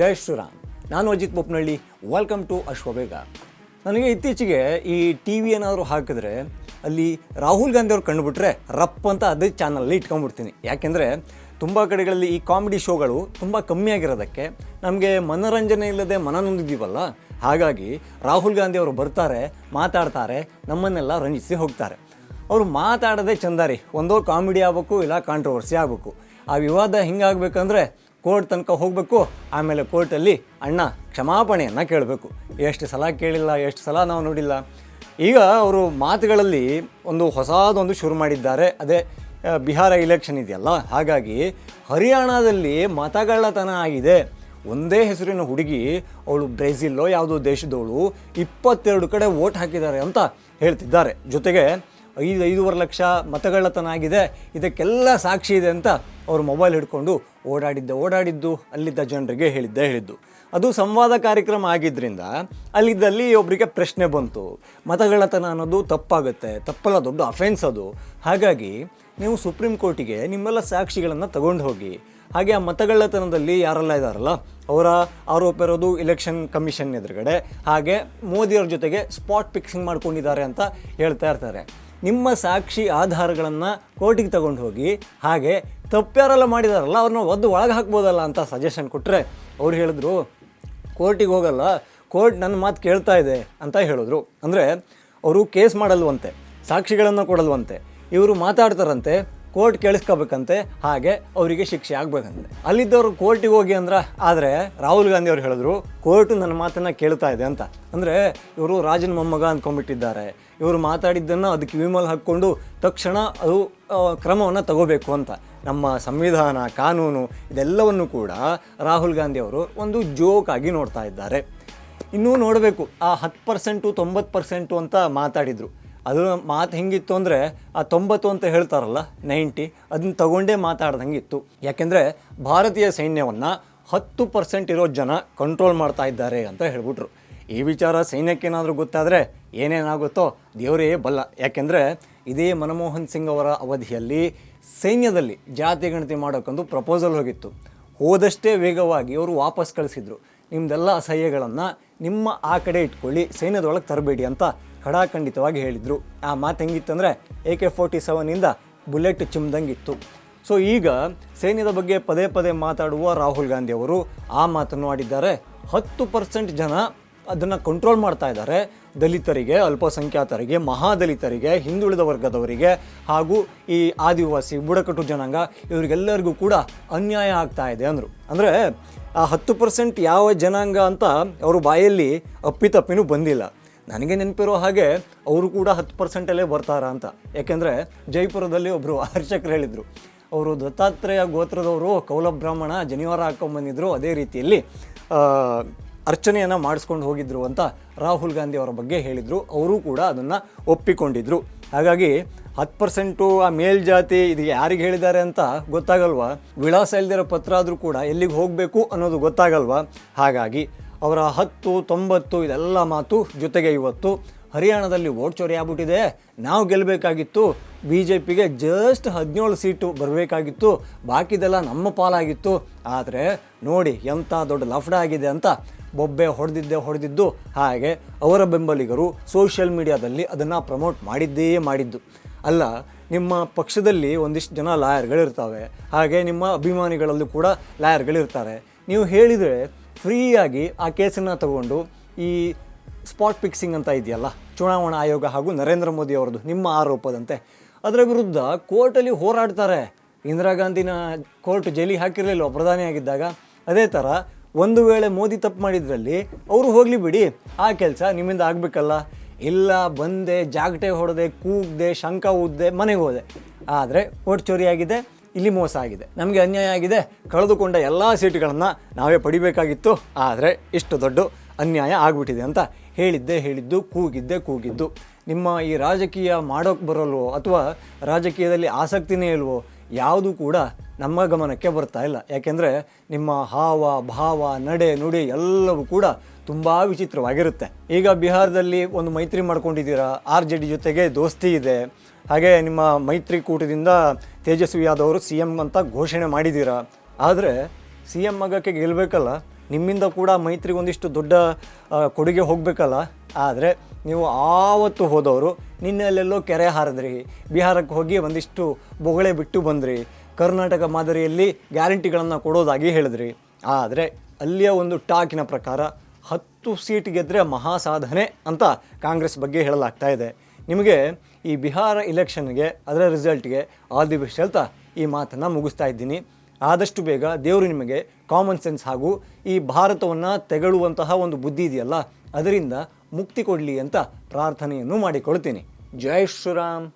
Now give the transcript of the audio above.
ಜೈ ಶ್ರೀರಾಮ್. ನಾನು Ajit Boppanahalli welcome to Ashwabega ನನಗೆ ಇತ್ತೀಚೆಗೆ ಈ ಟಿ ವಿ ಏನಾದರೂ ಹಾಕಿದ್ರೆ ಅಲ್ಲಿ ರಾಹುಲ್ ಗಾಂಧಿ ಅವ್ರು ಕಂಡುಬಿಟ್ರೆ ರಪ್ ಅಂತ ಅದೇ ಚಾನಲಲ್ಲಿ ಇಟ್ಕೊಂಡ್ಬಿಡ್ತೀನಿ. ಯಾಕೆಂದರೆ ತುಂಬ ಕಡೆಗಳಲ್ಲಿ ಈ ಕಾಮಿಡಿ ಶೋಗಳು ತುಂಬ ಕಮ್ಮಿ ಆಗಿರೋದಕ್ಕೆ ನಮಗೆ ಮನೋರಂಜನೆ ಇಲ್ಲದೆ ಮನ ನೊಂದಿದ್ದೀವಲ್ಲ ಹಾಗಾಗಿ ರಾಹುಲ್ ಗಾಂಧಿ ಅವರು ಬರ್ತಾರೆ, ಮಾತಾಡ್ತಾರೆ, ನಮ್ಮನ್ನೆಲ್ಲ ರಂಜಿಸಿ ಹೋಗ್ತಾರೆ. ಅವರು ಮಾತಾಡೋದೇ ಚಂದಾರಿ, ಒಂದೋ ಕಾಮಿಡಿ ಆಗಬೇಕು, ಇಲ್ಲ ಕಾಂಟ್ರವರ್ಸಿ ಆಗಬೇಕು. ಆ ವಿವಾದ ಹಿಂಗಾಗಬೇಕಂದ್ರೆ ಕೋರ್ಟ್ ತನಕ ಹೋಗಬೇಕು, ಆಮೇಲೆ ಕೋರ್ಟಲ್ಲಿ ಅಣ್ಣ ಕ್ಷಮಾಪಣೆಯನ್ನು ಕೇಳಬೇಕು. ಎಷ್ಟು ಸಲ ಕೇಳಿಲ್ಲ, ಎಷ್ಟು ಸಲ ನಾವು ನೋಡಿಲ್ಲ. ಈಗ ಅವರು ಮಾತುಗಳಲ್ಲಿ ಒಂದು ಹೊಸದೊಂದು ಶುರು ಮಾಡಿದ್ದಾರೆ. ಅದೇ ಬಿಹಾರ ಇಲೆಕ್ಷನ್ ಇದೆಯಲ್ಲ, ಹಾಗಾಗಿ ಹರಿಯಾಣದಲ್ಲಿ ಮತಗಳ್ಳತನ ಆಗಿದೆ. ಒಂದೇ ಹೆಸರಿನ ಹುಡುಗಿ, ಅವಳು ಬ್ರೆಜಿಲ್ಲೋ, ಯಾವುದೋ ದೇಶದವಳು, ಇಪ್ಪತ್ತೆರಡು ಕಡೆ ವೋಟ್ ಹಾಕಿದ್ದಾರೆ ಅಂತ ಹೇಳ್ತಿದ್ದಾರೆ. ಜೊತೆಗೆ ಐದು, ಐದೂವರೆ ಲಕ್ಷ ಮತಗಳ್ಳತನ ಆಗಿದೆ ಇದಕ್ಕೆಲ್ಲ ಸಾಕ್ಷಿ ಇದೆ ಅಂತ ಅವರು ಮೊಬೈಲ್ ಹಿಡ್ಕೊಂಡು ಓಡಾಡಿದ್ದೆ, ಓಡಾಡಿದ್ದು ಅಲ್ಲಿದ್ದ ಜನರಿಗೆ ಹೇಳಿದ್ದೆ ಹೇಳಿದ್ದು. ಅದು ಸಂವಾದ ಕಾರ್ಯಕ್ರಮ ಆಗಿದ್ದರಿಂದ ಅಲ್ಲಿದ್ದಲ್ಲಿ ಒಬ್ಬರಿಗೆ ಪ್ರಶ್ನೆ ಬಂತು. ಮತಗಳ್ಳತನ ಅನ್ನೋದು ತಪ್ಪಾಗುತ್ತೆ, ತಪ್ಪಲ್ಲ, ದೊಡ್ಡ ಅಫೆನ್ಸ್ ಅದು. ಹಾಗಾಗಿ ನೀವು ಸುಪ್ರೀಂ ಕೋರ್ಟಿಗೆ ನಿಮ್ಮೆಲ್ಲ ಸಾಕ್ಷಿಗಳನ್ನು ತಗೊಂಡು ಹೋಗಿ. ಹಾಗೆ ಆ ಮತಗಳ್ಳತನದಲ್ಲಿ ಯಾರೆಲ್ಲ ಇದ್ದಾರಲ್ಲ ಅವರ ಆರೋಪ ಇರೋದು ಇಲೆಕ್ಷನ್ ಕಮಿಷನ್ ಎದುರುಗಡೆ. ಹಾಗೆ ಮೋದಿಯವ್ರ ಜೊತೆಗೆ ಸ್ಪಾಟ್ ಫಿಕ್ಸಿಂಗ್ ಮಾಡ್ಕೊಂಡಿದ್ದಾರೆ ಅಂತ ಹೇಳ್ತಾ ಇರ್ತಾರೆ. ನಿಮ್ಮ ಸಾಕ್ಷಿ ಆಧಾರಗಳನ್ನು ಕೋರ್ಟಿಗೆ ತಗೊಂಡು ಹೋಗಿ, ಹಾಗೆ ತಪ್ಪ್ಯಾರೆಲ್ಲ ಮಾಡಿದಾರಲ್ಲ, ಅವ್ರನ್ನ ಒದ್ದು ಒಳಗೆ ಹಾಕ್ಬೋದಲ್ಲ ಅಂತ ಸಜೆಷನ್ ಕೊಟ್ಟರೆ ಅವ್ರು ಹೇಳಿದ್ರು, ಕೋರ್ಟಿಗೆ ಹೋಗಲ್ಲ, ಕೋರ್ಟ್ ನನ್ನ ಮಾತು ಕೇಳ್ತಾ ಇದೆ ಅಂತ ಹೇಳಿದ್ರು. ಅಂದರೆ, ಅವರು ಕೇಸ್ ಮಾಡಲ್ವಂತೆ, ಸಾಕ್ಷಿಗಳನ್ನು ಕೊಡಲ್ವಂತೆ, ಇವರು ಮಾತಾಡ್ತಾರಂತೆ, ಕೋರ್ಟ್ ಕೇಳಿಸ್ಕೋಬೇಕಂತೆ, ಹಾಗೆ ಅವರಿಗೆ ಶಿಕ್ಷೆ ಆಗಬೇಕಂತೆ. ಅಲ್ಲಿದ್ದವರು ಕೋರ್ಟಿಗೆ ಹೋಗಿ ಅಂದ್ರೆ, ಆದರೆ ರಾಹುಲ್ ಗಾಂಧಿ ಅವರು ಹೇಳಿದ್ರು, ಕೋರ್ಟು ನನ್ನ ಮಾತನ್ನು ಕೇಳ್ತಾ ಇದೆ ಅಂತ. ಅಂದರೆ, ಇವರು ರಾಜನ ಮೊಮ್ಮಗ ಅಂದ್ಕೊಂಡ್ಬಿಟ್ಟಿದ್ದಾರೆ ಇವರು ಮಾತಾಡಿದ್ದನ್ನು ಅದಕ್ಕೆ ವಿಮಲ್ ಹಾಕ್ಕೊಂಡು ತಕ್ಷಣ ಅದು ಕ್ರಮವನ್ನು ತಗೋಬೇಕು ಅಂತ. ನಮ್ಮ ಸಂವಿಧಾನ, ಕಾನೂನು, ಇದೆಲ್ಲವನ್ನು ಕೂಡ ರಾಹುಲ್ ಗಾಂಧಿ ಅವರು ಒಂದು ಜೋಕ್ ಆಗಿ ನೋಡ್ತಾ ಇದ್ದಾರೆ. ಇನ್ನೂ ನೋಡಬೇಕು, ಆ ಹತ್ತು ಪರ್ಸೆಂಟು ತೊಂಬತ್ತು ಪರ್ಸೆಂಟು ಅಂತ ಮಾತಾಡಿದರು. ಅದು ಮಾತು ಹೆಂಗಿತ್ತು ಅಂದರೆ, ಆ ತೊಂಬತ್ತು ಅಂತ ಹೇಳ್ತಾರಲ್ಲ, ನೈಂಟಿ, ಅದನ್ನ ತಗೊಂಡೇ ಮಾತಾಡ್ದಂಗಿತ್ತು. ಯಾಕೆಂದರೆ, ಭಾರತೀಯ ಸೈನ್ಯವನ್ನು ಹತ್ತು ಪರ್ಸೆಂಟ್ ಇರೋ ಜನ ಕಂಟ್ರೋಲ್ ಮಾಡ್ತಾ ಇದ್ದಾರೆ ಅಂತ ಹೇಳ್ಬಿಟ್ರು. ಈ ವಿಚಾರ ಸೈನ್ಯಕ್ಕೇನಾದರೂ ಗೊತ್ತಾದರೆ ಏನೇನಾಗುತ್ತೋ ದೇವರೇ ಬಲ್ಲ. ಯಾಕೆಂದರೆ ಇದೇ ಮನಮೋಹನ್ ಸಿಂಗ್ ಅವರ ಅವಧಿಯಲ್ಲಿ ಸೈನ್ಯದಲ್ಲಿ ಜಾತಿ ಗಣತಿ ಮಾಡೋಕ್ಕೊಂದು ಪ್ರಪೋಸಲ್ ಹೋಗಿತ್ತು. ಹೋದಷ್ಟೇ ವೇಗವಾಗಿ ಅವರು ವಾಪಸ್ ಕಳಿಸಿದ್ರು. ನಿಮ್ಮದೆಲ್ಲ ಅಸಹ್ಯಗಳನ್ನು ನಿಮ್ಮ ಆ ಕಡೆ ಇಟ್ಕೊಳ್ಳಿ, ಸೈನ್ಯದೊಳಗೆ ತರಬೇಡಿ ಅಂತ ಖಡಾಖಂಡಿತವಾಗಿ ಹೇಳಿದರು. ಆ ಮಾತು ಹೆಂಗಿತ್ತಂದರೆ ಎ ಕೆ ಫೋರ್ಟಿ ಸೆವೆನಿಂದ ಬುಲೆಟ್ ಚಿಮ್ದಂಗಿತ್ತು. ಸೊ ಈಗ ಸೈನ್ಯದ ಬಗ್ಗೆ ಪದೇ ಪದೇ ಮಾತಾಡುವ ರಾಹುಲ್ ಗಾಂಧಿ ಅವರು ಆ ಮಾತನ್ನು ಆಡಿದ್ದಾರೆ. ಹತ್ತು ಪರ್ಸೆಂಟ್ ಜನ ಅದನ್ನು ಕಂಟ್ರೋಲ್ ಮಾಡ್ತಾ ಇದ್ದಾರೆ ದಲಿತರಿಗೆ, ಅಲ್ಪಸಂಖ್ಯಾತರಿಗೆ, ಮಹಾದಲಿತರಿಗೆ, ಹಿಂದುಳಿದ ವರ್ಗದವರಿಗೆ ಹಾಗೂ ಈ ಆದಿವಾಸಿ ಬುಡಕಟ್ಟು ಜನಾಂಗ ಇವರಿಗೆಲ್ಲರಿಗೂ ಕೂಡ ಅನ್ಯಾಯ ಆಗ್ತಾ ಇದೆ ಅಂದರು. ಅಂದರೆ ಆ ಹತ್ತು ಪರ್ಸೆಂಟ್ ಯಾವ ಜನಾಂಗ ಅಂತ ಅವರು ಬಾಯಲ್ಲಿ ಅಪ್ಪಿತಪ್ಪಿನೂ ಬಂದಿಲ್ಲ. ನನಗೆ ನೆನಪಿರೋ ಹಾಗೆ ಅವರು ಕೂಡ ಹತ್ತು ಪರ್ಸೆಂಟಲ್ಲೇ ಬರ್ತಾರ ಅಂತ. ಯಾಕೆಂದರೆ ಜೈಪುರದಲ್ಲಿ ಒಬ್ಬರು ಅರ್ಚಕರು ಹೇಳಿದರು. ಅವರು ದತ್ತಾತ್ರೇಯ ಗೋತ್ರದವರು ಕೌಲ ಬ್ರಾಹ್ಮಣ ಜನಿವಾರ ಹಾಕ್ಕೊಂಬಂದಿದ್ರು ಅದೇ ರೀತಿಯಲ್ಲಿ ಅರ್ಚನೆಯನ್ನು ಮಾಡಿಸ್ಕೊಂಡು ಹೋಗಿದ್ರು ಅಂತ ರಾಹುಲ್ ಗಾಂಧಿ ಅವರ ಬಗ್ಗೆ ಹೇಳಿದರು. ಅವರು ಕೂಡ ಅದನ್ನು ಒಪ್ಪಿಕೊಂಡಿದ್ರು. ಹಾಗಾಗಿ ಹತ್ತು ಪರ್ಸೆಂಟು ಆ ಮೇಲ್ಜಾತಿ ಇದು ಯಾರಿಗೆ ಹೇಳಿದ್ದಾರೆ ಅಂತ ಗೊತ್ತಾಗಲ್ವಾ? ವಿಳಾಸ ಇಲ್ದಿರೋ ಪತ್ರ ಆದರೂ ಕೂಡ ಎಲ್ಲಿಗೆ ಹೋಗಬೇಕು ಅನ್ನೋದು ಗೊತ್ತಾಗಲ್ವಾ? ಹಾಗಾಗಿ ಅವರ ಹತ್ತು, ತೊಂಬತ್ತು ಇದೆಲ್ಲ ಮಾತು ಜೊತೆಗೆ ಇವತ್ತು ಹರಿಯಾಣದಲ್ಲಿ ಓಟ್ ಚೋರಿ ಆಗ್ಬಿಟ್ಟಿದೆ. ನಾವು ಗೆಲ್ಲಬೇಕಾಗಿತ್ತು ಬಿ ಜೆ ಪಿಗೆ ಜಸ್ಟ್ ಹದಿನೇಳು ಸೀಟು ಬರಬೇಕಾಗಿತ್ತು. ಬಾಕಿದೆಲ್ಲ ನಮ್ಮ ಪಾಲಾಗಿತ್ತು. ಆದರೆ ನೋಡಿ ಎಂಥ ದೊಡ್ಡ ಲಫ್ಡ ಆಗಿದೆ ಅಂತ ಬೊಬ್ಬೆ ಹೊಡೆದಿದ್ದೆ ಹೊಡೆದಿದ್ದು. ಹಾಗೆ ಅವರ ಬೆಂಬಲಿಗರು ಸೋಷಿಯಲ್ ಮೀಡಿಯಾದಲ್ಲಿ ಅದನ್ನು ಪ್ರಮೋಟ್ ಮಾಡಿದ್ದೇ ಮಾಡಿದ್ದು. ಅಲ್ಲ, ನಿಮ್ಮ ಪಕ್ಷದಲ್ಲಿ ಒಂದಿಷ್ಟು ಜನ ಲಾಯರ್ಗಳಿರ್ತಾವೆ. ಹಾಗೆ ನಿಮ್ಮ ಅಭಿಮಾನಿಗಳಲ್ಲೂ ಕೂಡ ಲಾಯರ್ಗಳಿರ್ತಾರೆ. ನೀವು ಹೇಳಿದರೆ ಫ್ರೀಯಾಗಿ ಆ ಕೇಸನ್ನು ತಗೊಂಡು ಈ ಸ್ಪಾಟ್ ಫಿಕ್ಸಿಂಗ್ ಅಂತ ಇದೆಯಲ್ಲ, ಚುನಾವಣಾ ಆಯೋಗ ಹಾಗೂ ನರೇಂದ್ರ ಮೋದಿ ಅವರದ್ದು ನಿಮ್ಮ ಆರೋಪದಂತೆ. ಅದರ ವಿರುದ್ಧ ಕೋರ್ಟಲ್ಲಿ ಹೋರಾಡ್ತಾರೆ. ಇಂದಿರಾ ಗಾಂಧಿನ ಕೋರ್ಟ್ ಜೈಲಿಗೆ ಹಾಕಿರಲಿಲ್ಲ ಪ್ರಧಾನಿಯಾಗಿದ್ದಾಗ ಅದೇ ಥರ ಒಂದು ವೇಳೆ ಮೋದಿ ತಪ್ಪು ಮಾಡಿದ್ರಲ್ಲಿ ಅವರು ಹೋಗಲಿ ಬಿಡಿ, ಆ ಕೆಲಸ ನಿಮ್ಮಿಂದ ಆಗಬೇಕಲ್ಲ. ಇಲ್ಲ, ಬಂದೆ, ಜಾಗಟೆ ಹೊಡೆದೆ, ಕೂಗ್ದೆ, ಶಂಕ ಊದ್ದೆ, ಮನೆಗೆ ಹೋದೆ. ಆದರೆ ಓಟ್ ಚೋರಿ ಆಗಿದೆ, ಇಲ್ಲಿ ಮೋಸ ಆಗಿದೆ. ನಮಗೆ ಅನ್ಯಾಯ ಆಗಿದೆ, ಕಳೆದುಕೊಂಡ ಎಲ್ಲ ಸೀಟುಗಳನ್ನು ನಾವೇ ಪಡಿಬೇಕಾಗಿತ್ತು. ಆದರೆ ಇಷ್ಟು ದೊಡ್ಡ ಅನ್ಯಾಯ ಆಗಿಬಿಟ್ಟಿದೆ ಅಂತ ಹೇಳಿದ್ದೆ ಹೇಳಿದ್ದು, ಕೂಗಿದ್ದೆ ಕೂಗಿದ್ದು. ನಿಮ್ಮ ಈ ರಾಜಕೀಯ ಮಾಡೋಕ್ಕೆ ಬರಲ್ವೋ ಅಥವಾ ರಾಜಕೀಯದಲ್ಲಿ ಆಸಕ್ತಿನೇ ಇಲ್ವೋ ಯಾವುದು ಕೂಡ ನಮ್ಮ ಗಮನಕ್ಕೆ ಬರ್ತಾ ಇಲ್ಲ. ಯಾಕೆಂದರೆ ನಿಮ್ಮ ಹಾವ, ಭಾವ, ನಡೆ, ನುಡಿ ಎಲ್ಲವೂ ಕೂಡ ತುಂಬ ವಿಚಿತ್ರವಾಗಿರುತ್ತೆ. ಈಗ ಬಿಹಾರದಲ್ಲಿ ಒಂದು ಮೈತ್ರಿ ಮಾಡ್ಕೊಂಡಿದ್ದೀರಾ? ಆರ್ ಜೆ ಡಿ ಜೊತೆಗೆ ದೋಸ್ತಿ ಇದೆ. ಹಾಗೆ ನಿಮ್ಮ ಮೈತ್ರಿಕೂಟದಿಂದ ತೇಜಸ್ವಿ ಯಾದವ್ ಅವರು ಸಿ ಎಂ ಅಂತ ಘೋಷಣೆ ಮಾಡಿದ್ದೀರಾ? ಆದರೆ ಸಿ ಎಂ ಆಗಕ್ಕೆ ಗೆಲ್ಲಬೇಕಲ್ಲ ನಿಮ್ಮಿಂದ ಕೂಡ ಮೈತ್ರಿಗೆ ಒಂದಿಷ್ಟು ದೊಡ್ಡ ಕೊಡುಗೆ ಹೋಗಬೇಕಲ್ಲ? ಆದರೆ ನೀವು ಆವತ್ತು ಹೋದವರು ನಿನ್ನೆಲ್ಲೆಲ್ಲೋ ಕೆರೆ ಹಾರಿದ್ರಿ. ಬಿಹಾರಕ್ಕೆ ಹೋಗಿ ಒಂದಿಷ್ಟು ಬೊಗಳೆ ಬಿಟ್ಟು ಬಂದ್ರಿ. ಕರ್ನಾಟಕ ಮಾದರಿಯಲ್ಲಿ ಗ್ಯಾರಂಟಿಗಳನ್ನು ಕೊಡೋದಾಗಿ ಹೇಳಿದ್ರಿ. ಆದರೆ ಅಲ್ಲಿಯ ಒಂದು ಟಾಕಿನ ಪ್ರಕಾರ ಹತ್ತು ಸೀಟ್ ಗೆದ್ದರೆ ಮಹಾಸಾಧನೆ ಅಂತ ಕಾಂಗ್ರೆಸ್ ಬಗ್ಗೆ ಹೇಳಲಾಗ್ತಾ ಇದೆ. ನಿಮಗೆ ಈ ಬಿಹಾರ ಇಲೆಕ್ಷನ್ಗೆ ಅದರ ರಿಸಲ್ಟ್ಗೆ ಆಲ್ ದಿ ಬೆಸ್ಟ್ ಹೇಳ್ತಾ ಈ ಮಾತನ್ನು ಮುಗಿಸ್ತಾ ಇದ್ದೀನಿ. ಆದಷ್ಟು ಬೇಗ ದೇವರು ನಿಮಗೆ ಕಾಮನ್ ಸೆನ್ಸ್ ಹಾಗೂ ಈ ಭಾರತವನ್ನು ತೆಗಳುವಂತಹ ಒಂದು ಬುದ್ಧಿ ಇದೆಯಲ್ಲ, ಅದರಿಂದ ಮುಕ್ತಿ ಕೊಡಲಿ ಅಂತ ಪ್ರಾರ್ಥನೆಯನ್ನು ಮಾಡಿಕೊಳ್ತೀನಿ ಜೈ ಶ್ರೀರಾಮ್.